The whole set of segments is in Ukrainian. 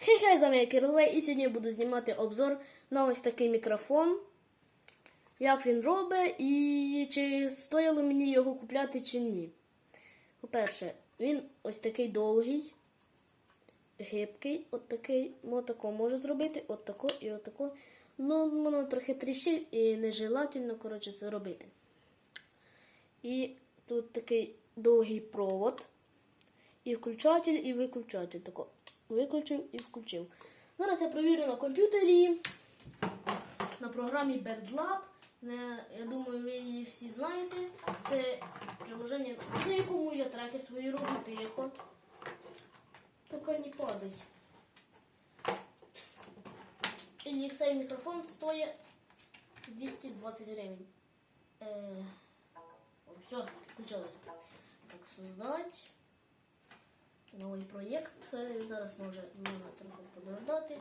Хей-хей, з вами я Кирилвей, і сьогодні я буду знімати обзор на ось такий мікрофон. Як він робить і чи стояло мені його купляти чи ні. По-перше, він ось такий довгий, гибкий, от такий, от тако може зробити, от тако і от тако. Ну, воно трохи тріщить і нежелательно, коротше, це робити. І тут такий довгий провод. І включатель, і виключатель. Тако. Виключив і включив. Зараз я провірю на комп'ютері на програмі BandLab. Я думаю, ви її всі знаєте. Це приложення, на якому я треки свої роблю тихо. Тільки не падай. І цей мікрофон стоїть 220 гривень. Е, все, включилося. Так, создать. Новий проєкт. Е, Зараз може трохи подождати.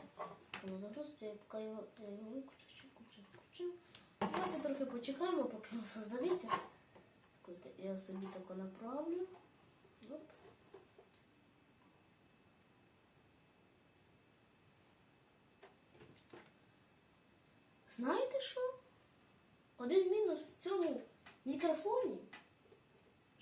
Воно загрузиться, я поки його, його виключу, включив, включив. Давайте трохи почекаємо, поки воно создадеться. Я собі тако направлю. Оп. Знаєте що? Один мінус в цьому мікрофоні.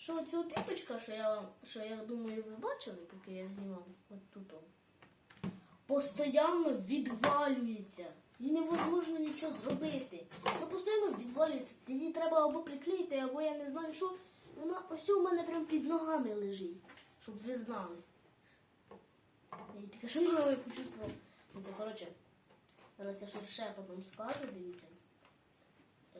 Що ця піпочка, що я, що я думаю, ви бачили, поки я знімав от тут. он, Постоянно відвалюється. І невозможно нічого зробити. Вона постійно відвалюється. Її треба або приклеїти, або я не знаю що. Вона ось у мене прямо під ногами лежить, щоб ви знали. Я її таке я почувствував. Це коротше. Зараз я щось ще потім скажу, дивіться. Е...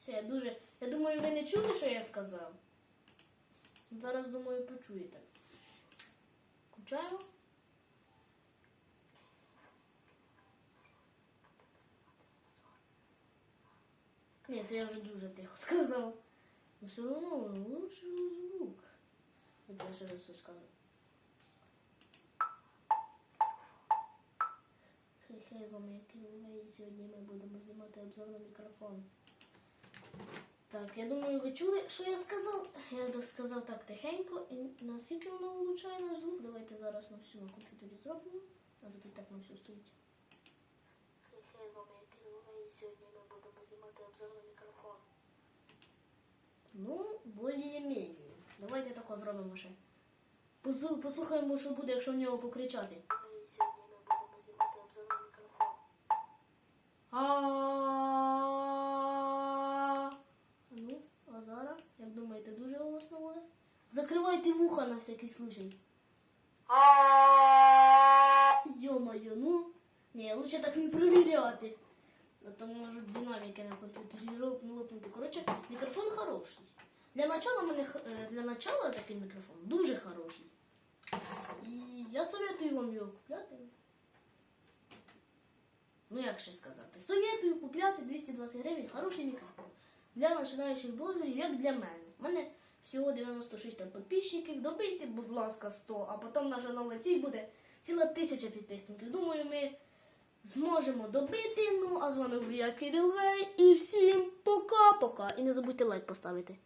Все, я дуже. Я думаю, ви не чули, що я сказав. Зараз, думаю, почуєте. Включаємо. Ні, це я вже дуже тихо сказав. Но все одно лучше звук. Я ще раз все скажу. Хей-хей, з вами і сьогодні ми будемо знімати обзор на мікрофон. Так, я думаю, ви чули, що я сказав? Я так сказав так тихенько, і наскільки воно влучає наш звук. Давайте зараз на всю на комп'ютері зробимо. А тут і так на все стоїть. Хей-хей, з вами Кирилл, і сьогодні ми будемо знімати обзор на мікрофон. Ну, більш-менш. Давайте тако зробимо ще. Послухаємо, що буде, якщо в нього покричати. І сьогодні ми будемо знімати обзор на мікрофон. А Ну, а зараз, як думаєте, дуже голосно буде? Закривайте вуха на всякий случай. Йо-моє, ну. Ні, лучше так не провіряти. А то можуть динаміки на комп'ютері роп- лопнути. Коротше, мікрофон хороший. Для начала мене е, для начала такий мікрофон дуже хороший. І я советую вам його купляти. Ну, як ще сказати? Советую купляти 220 гривень хороший мікрофон. Для починаючих блогерів, як для мене. У мене всього 96 там підписчиків. Добийте, будь ласка, 100, а потім наша нова ціль буде ціла тисяча підписників. Думаю, ми зможемо добити. Ну, а з вами був я Кирил Вей. І всім пока-пока. І не забудьте лайк поставити.